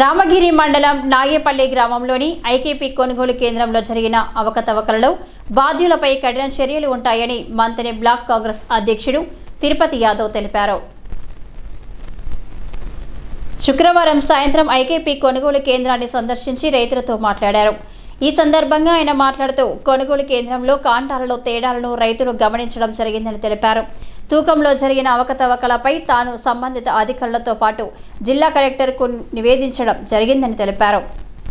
రామగిరి మండలం నాగేపల్లి గ్రామంలోని ఐకేపీ కొనుగోలు కేంద్రంలో జరిగిన అవకతవకలలో బాధ్యులపై కఠిన చర్యలు ఉంటాయని మంత్రి బ్లాక్ కాంగ్రెస్ అధ్యక్షుడు తిరుపతి యాదవ్ తెలిపారు. శుక్రవారం సాయంత్రం ఐకేపీ కొనుగోలు కేంద్రాన్ని సందర్శించి రైతులతో మాట్లాడారు. ఈ సందర్భంగా ఆయన మాట్లాడుతూ కొనుగోలు కేంద్రంలో కాంటాలలో తేడాలను రైతులు గమనించడం జరిగిందని తెలిపారు. తూకంలో జరిగిన అవకతవకలపై తాను సంబంధిత అధికారులతో పాటు జిల్లా కలెక్టర్కు నివేదించడం జరిగిందని తెలిపారు.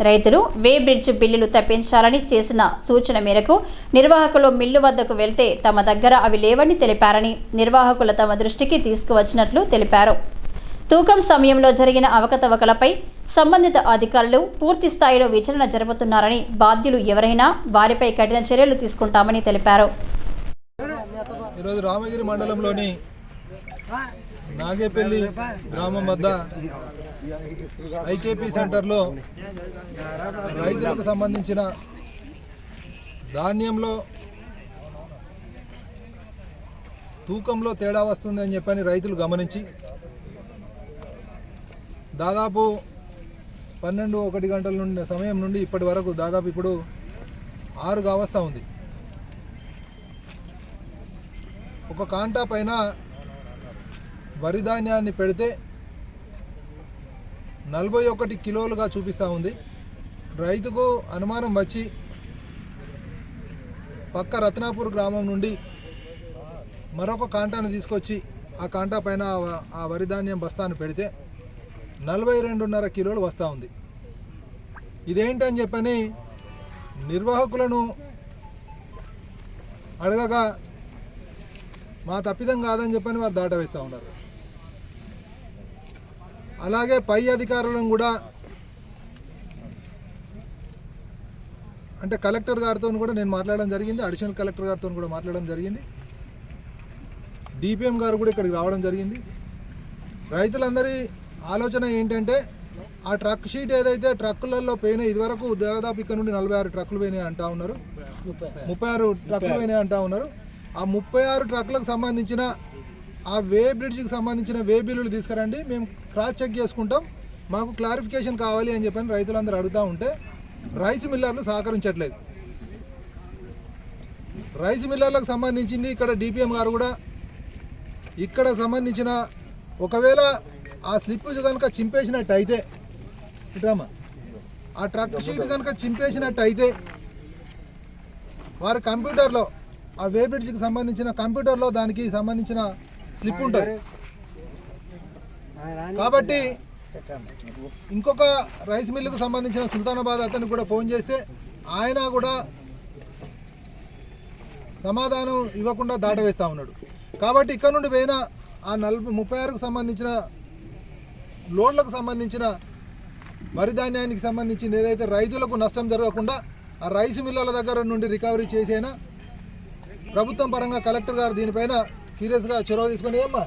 రైతులు వే బ్రిడ్జ్ బిల్లులు తప్పించాలని చేసిన సూచన మేరకు నిర్వాహకులు మిల్లు వద్దకు వెళ్తే తమ దగ్గర అవి లేవని తెలిపారని నిర్వాహకులు తమ దృష్టికి తీసుకువచ్చినట్లు తెలిపారు. తూకం సమయంలో జరిగిన అవకతవకలపై సంబంధిత అధికారులు పూర్తి స్థాయిలో విచారణ జరుపుతున్నారని బాధ్యులు ఎవరైనా వారిపై కఠిన చర్యలు తీసుకుంటామని తెలిపారు. ఈరోజు రామగిరి మండలంలోని నాగేపల్లి గ్రామం వద్ద ఐకేపీ సెంటర్లో రైతులకు సంబంధించిన ధాన్యంలో తూకంలో తేడా వస్తుందని చెప్పని రైతులు గమనించి దాదాపు పన్నెండు ఒకటి గంటల నుండి సమయం నుండి ఇప్పటి వరకు దాదాపు ఇప్పుడు ఆరు కావస్తా ఉంది. ఒక కాంటా పైన వరి ధాన్యాన్ని పెడితే నలభై ఒకటి కిలోలుగా చూపిస్తూ ఉంది. రైతుకు అనుమానం వచ్చి పక్క రత్నాపూర్ గ్రామం నుండి మరొక కాంటాను తీసుకొచ్చి ఆ కాంటా పైన ఆ వరి ధాన్యం బస్తాను పెడితే నలభై రెండున్నర కిలోలు వస్తూ ఉంది. ఇదేంటని చెప్పని నిర్వాహకులను అడగగా మా తప్పిదం కాదని చెప్పని వారు దాటవేస్తూ ఉన్నారు. అలాగే పై అధికారులను కూడా అంటే కలెక్టర్ గారితో కూడా నేను మాట్లాడడం జరిగింది అడిషనల్ కలెక్టర్ గారితో కూడా మాట్లాడడం జరిగింది. డిపిఎం గారు కూడా ఇక్కడికి రావడం జరిగింది. రైతులందరి ఆలోచన ఏంటంటే ఆ ట్రక్ షీట్ ఏదైతే ట్రక్కులలో పోయినాయి ఇదివరకు దాదాపు ఇక్కడ నుండి నలభై ఆరు ట్రక్కులు పోయినాయి అంటా ఉన్నారు. ముప్పై ఆరు ట్రక్కులు పోయినాయి అంటా ఉన్నారు. ఆ ముప్పై ఆరు ట్రక్కులకు సంబంధించిన ఆ వే బ్రిడ్జ్కి సంబంధించిన వే బిల్లులు తీసుకురండి. మేము క్రాస్ చెక్ చేసుకుంటాం. మాకు క్లారిఫికేషన్ కావాలి అని చెప్పని రైతులందరూ అడుగుతూ ఉంటే రైస్ మిల్లర్లు సహకరించట్లేదు. రైస్ మిల్లర్లకు సంబంధించింది ఇక్కడ డిపిఎం గారు కూడా ఇక్కడ సంబంధించిన ఒకవేళ ఆ స్లిప్ కనుక చింపేసినట్టు అయితే ఇట్రామా ఆ ట్రక్ షీట్ కనుక చింపేసినట్టు అయితే వారి కంప్యూటర్లో ఆ వే బ్రిడ్జ్కి సంబంధించిన కంప్యూటర్లో దానికి సంబంధించిన స్లిప్ ఉంటుంది. కాబట్టి ఇంకొక రైస్ మిల్లుకు సంబంధించిన సుల్తానాబాద్ అతనికి కూడా ఫోన్ చేస్తే ఆయన కూడా సమాధానం ఇవ్వకుండా దాటవేస్తూ ఉన్నాడు. కాబట్టి ఇక్కడ నుండి పోయిన ఆ నలభై ముప్పై ఆరుకు సంబంధించిన లోన్లకు సంబంధించిన వరి ధాన్యానికి సంబంధించింది ఏదైతే రైతులకు నష్టం జరగకుండా ఆ రైస్ మిల్లుల దగ్గర నుండి రికవరీ చేసేనా ప్రభుత్వం పరంగా కలెక్టర్ గారు దీనిపైన సీరియస్గా చొరవ తీసుకొని ఏమ్మా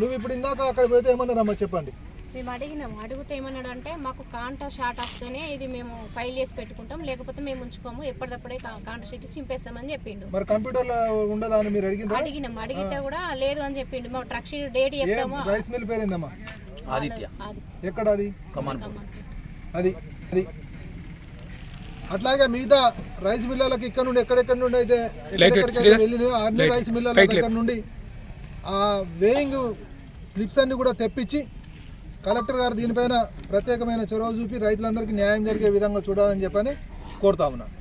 నువ్వు ఇప్పుడు ఇందాక అక్కడ పోతే ఏమన్నారమ్మా చెప్పండి. మేము అడిగినాము అడిగితే ఏమన్నాడు అంటే మాకు కాంటా షాట్ వస్తేనే ఇది మేము ఫైల్ చేసి పెట్టుకుంటాం లేకపోతే మేము ఉంచుకోము ఎప్పటికప్పుడే కాంటా షీట్ చింపేస్తామని చెప్పిండు. మరి కంప్యూటర్లో ఉండదా అని మీరు అడిగిన అడిగినాం. అడిగితే కూడా లేదు అని చెప్పిండు. మా ట్రక్ షీట్ డేట్ ఏ చెప్తాము. రైస్ మిల్ పేరేందమ్మా? ఆదిత్య. ఎక్కడ అది కమాన్పూర్. అది అది. అట్లాగే మిగతా రైస్ మిల్లర్లకు ఇక్కడ నుండి ఎక్కడెక్కడ నుండి అయితే ఎక్కడెక్కడికైతే వెళ్ళినాయో అన్ని రైస్ మిల్లర్ల దగ్గర నుండి ఆ వేయింగ్ స్లిప్స్ అన్ని కూడా తెప్పించి కలెక్టర్ గారు దీనిపైన ప్రత్యేకమైన చొరవ చూపి రైతులందరికీ న్యాయం జరిగే విధంగా చూడాలని చెప్పని కోరుతా ఉన్నాను